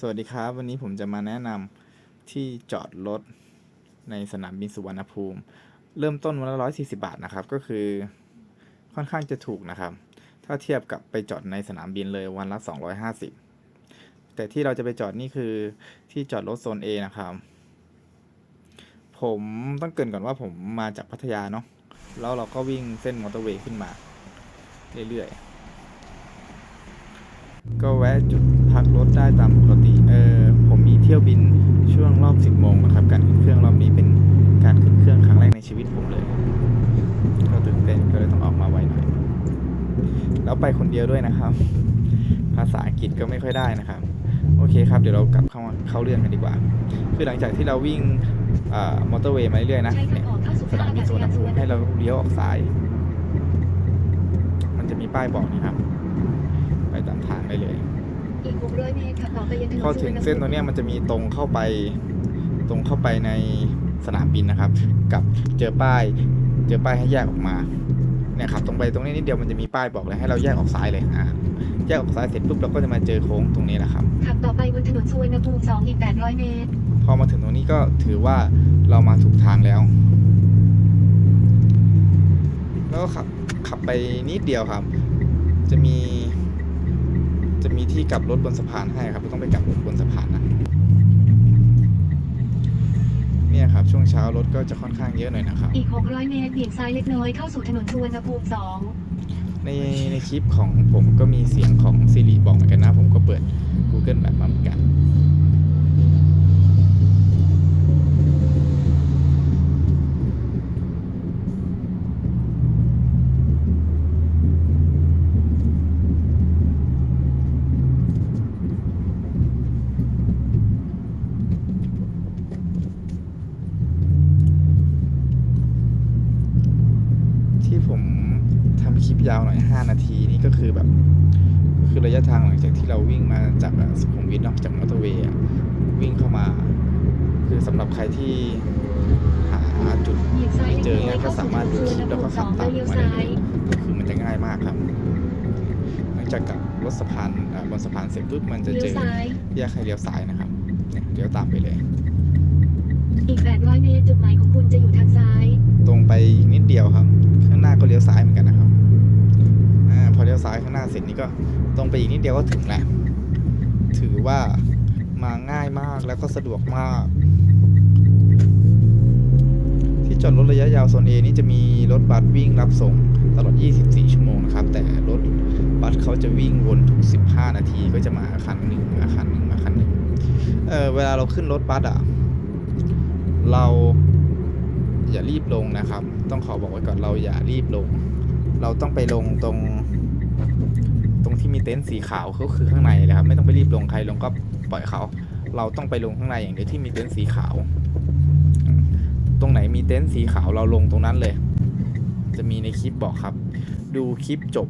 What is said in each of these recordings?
สวัสดีครับ วันนี้ผมจะมาแนะนำที่จอดรถในสนามบินสุวรรณภูมิ เริ่มต้นวันละร้อยสี่สิบาทนะครับ ก็คือค่อนข้างจะถูกนะครับ ถ้าเทียบกับไปจอดในสนามบินเลยวันละสองร้อยห้าสิบแต่ที่เราจะไปจอดนี่คือที่จอดรถโซน A นะครับ ผมต้องเกรินก่อนว่าผมมาจากพัทยาเนาะแล้วเราก็วิ่งเส้นมอเตอร์เวย์ขึ้นมา เรื่อยๆ ก็แวะจุดพักรถได้ตามปกติ เออผมมีเที่ยวบินช่วงรอบ 10โมงนะครับ การขึ้นเครื่องรอบนี้เป็นการขึ้นเครื่องครั้งแรกในชีวิตผมเลย ก็ตื่นเต้นก็เลยต้องออกมาไวหน่อย แล้วไปคนเดียวด้วยนะครับ ภาษาอังกฤษก็ไม่ค่อยได้นะครับ โอเคครับ เดี๋ยวเรากลับเข้าเข้าเรื่องกันดีกว่า คือหลังจากที่เราวิ่งอมอเตอร์เวย์มาเรื่อยๆนะเนี่ยสนามบินสุวรรณภูมิให้เราเลี้ยวออกซ้าย มันจะมีป้ายบอกนะครับ ไปตามทางได้เลย อีก600เมตรขับต่อไปยังถนนพอถึงเส้นตรงเนี้ยมันจะมีตรงเข้าไปตรงเข้าไปในสนามบินนะครับ กับเจอป้าย เจอป้ายให้แยกออกมาเนี่ยครับตรงไปตรงนี้นิดเดียวมันจะมีป้ายบอกเลยให้เราแยกออกซ้ายเลยอะแยกออกซ้ายเสร็จปุ๊บเราก็จะมาเจอโค้งตรงนี้แหละครับ ขับต่อไปบนถนนสุวรรณภูมิ2อีก800 เมตร พอมาถึงตรงนี้ก็ถือว่าเรามาถูกทางแล้ว แล้วก็ขับขับไปนิดเดียวครับ จะมี จะมีที่กลับรถบนสะพานให้ครับไม่ต้องไปกลับรถบนสะพานนะเนี่ยครับช่วงเช้ารถก็จะค่อนข้างเยอะหน่อยนะครับ อีก 600 เมตรเบี่ยงซ้ายเล็กน้อยเข้าสู่ถนนสุวรรณภูมิในในคลิปของผมก็มีเสียงของซิริบอกเหมือนกันนะ ผมก็เปิด Google แบบมาเหมือนกัน ที่ผมทำคลิป ยาวหน่อย 5 นาทีนี่ก็คือแบบก็คือระยะทางหลังจากที่เราวิ่งมาจากอะสุขุมวิทเนอกจากมอเตอร์เวย์อะวิ่งเข้ามา คือสำหรับใครที่หาจุด2เบี่ยงซ้ายไม่เล็กเจอน้อเนี่ยยก็เข้าสาสู่ถมารถนนดูสุวควรลิรปณแล้วภูก็มิขับ2ตาแล้มวเลี้ยวมาได้ซ้าเลยยก็คือมันจะง่ายมากครับหลังจากกลับรถสะพานอ่าบนสะพานเสร็จปุ๊บมันจะเลี้เจยวอซ้ายแยกให้เลี้ยวซ้ายนะครับเนี่ยเลี้ยวตามไปเลยอีก800เมตรจุดหมายของคุณจะอยู่ทางซ้าย ตรงไปอีกนิดเดียวครับ ข้างหน้าก็เลี้ยวซ้ายเหมือนกันนะครับอ่าพอ เลี้ยวซ้าเสร็จนี่ก็ตรงไปอีกนิดเดียวก็ถึงแหละถือว่ามาง่ายมากแล้วก็สะดวกมาก ที่จอดรถระยะยาวโซน A นี่จะมีรถบัสวิ่งรับส่งตลอด 24 ชั่วโมงนะครับ แต่รถบัสเขาจะวิ่งวนทุก 15 นาทีก็จะมาคันหนึ่งมาคันหนึ่งมาคันหนึ่งเออเวลาเราขึ้นรถบัสอะ เราอย่ารีบลงนะครับ ต้องขอบอกไว้ก่อนเราอย่ารีบลง เราต้องไปลงตรง ที่มีเต็นท์สีขาวก็คือข้างในเลยครับไม่ต้องไปรีบลงใครลงก็ปล่อยเขา เราต้องไปลงข้างในอย่างเดียวที่มีเต็นท์สีขาว ตรงไหนมีเต็นท์สีขาวเราลงตรงนั้นเลย จะมีในคลิปบอกครับ ดูคลิปจบ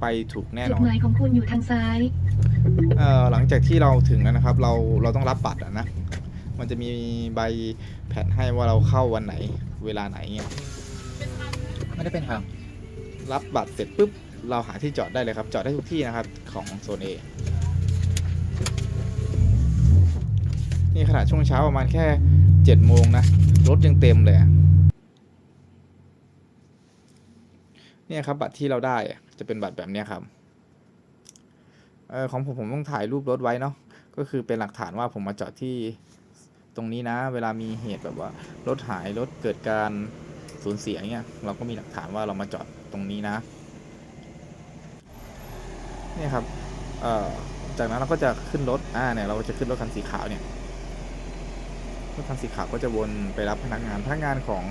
ไปถูกแน่จุนดอนหมายของคุณอยู่ทางซ้ายเอ่อหลังจากที่เราถึงแล้วนะครับ เราเราต้องรับบัตรอะนะมันจะมีใบแผ่นให้ว่าเราเข้าวันไหน เวลาไหนเงี้ยไม่ได้เป็นครับ รับบัตรเสร็จปุ๊บเราหาที่จอดได้เลยครับ จอดได้ทุกที่นะครับของโซน A นี่ขนาดช่วงเช้าประมาณแค่เจ็ดโมงนะ รถยังเต็มเลยเนี่ยครับ บัตรที่เราได้จะเป็นบัตรแบบนี้ครับออของผมผมต้องถ่ายรูปรถไว้เนาะก็คือเป็นหลักฐานว่าผมมาจอดที่ตรงนี้นะ เวลามีเหตุแบบว่ารถหายรถเกิดการสูญเสียเงี้ยเราก็มีหลักฐานว่าเรามาจอด ตรงนี้นะเนี่ยครับเอ่อจากนั้นเราก็จะขึ้นรถอ่าเนี่ยเราก็จะขึ้นรถคันสีขาวเนี่ยรถคันสีขาวก็จะวนไปรับพนักงานพนักงานของ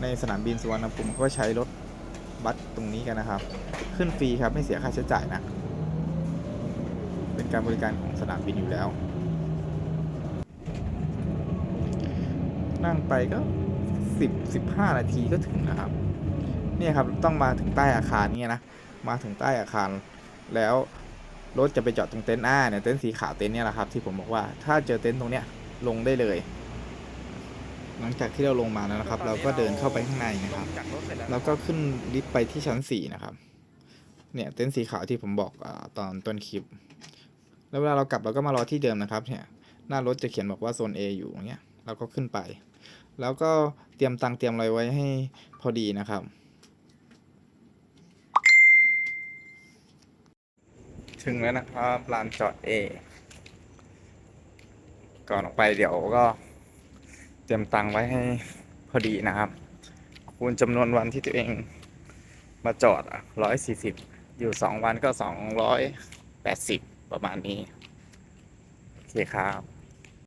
ในสนามบินสุวรรณภูมิก็ใช้รถบัสตรงนี้กันนะครับ ขึ้นฟรีครับไม่เสียค่าใช้จ่ายนะ เป็นการบริการของสนามบินอยู่แล้ว นั่งไปก็สิบสิบห้านาทีก็ถึงนะครับ เนี่ยครับต้องมาถึงใต้อาคารเนี่ยนะมาถึงใต้อาคาร แล้วรถจะไปจอดตรงเต็นท์อ่าเนี่ยเต็นท์สีขาวเต็นท์เนี่ยแหละครับที่ผมบอกว่าถ้าเจอเต็นท์ตรงเนี้ยลงได้เลย หลังจากที่เราลงมาแล้วนะครับ เราก็เดินเข้าไปข้างในนะครับ แล้วก็ขึ้นลิฟต์ไปที่ชั้นสี่นะครับเนี่ยเต็นท์สีขาวที่ผมบอกอตอนต้นคลิป แล้วเวลาเรากลับเราก็มารอที่เดิมนะครับเนี่ยหน้ารถจะเขียนบอกว่าโซน A อยู่อย่างเงี้ยเราก็ขึ้นไป แล้วก็เตรียมตังเตรียมอะไรไว้ให้พอดีนะครับ ถึงแล้วนะครับลานจอดเอก่อนออกไปเดี๋ยวก็เตรียมตังค์ไว้ให้พอดีนะครับ คูณจำนวนวันที่ตัวเองมาจอดร้อยสี่สิบอยู่สองวันก็สองร้อยแปดสิบประมาณนี้ โอเคครับ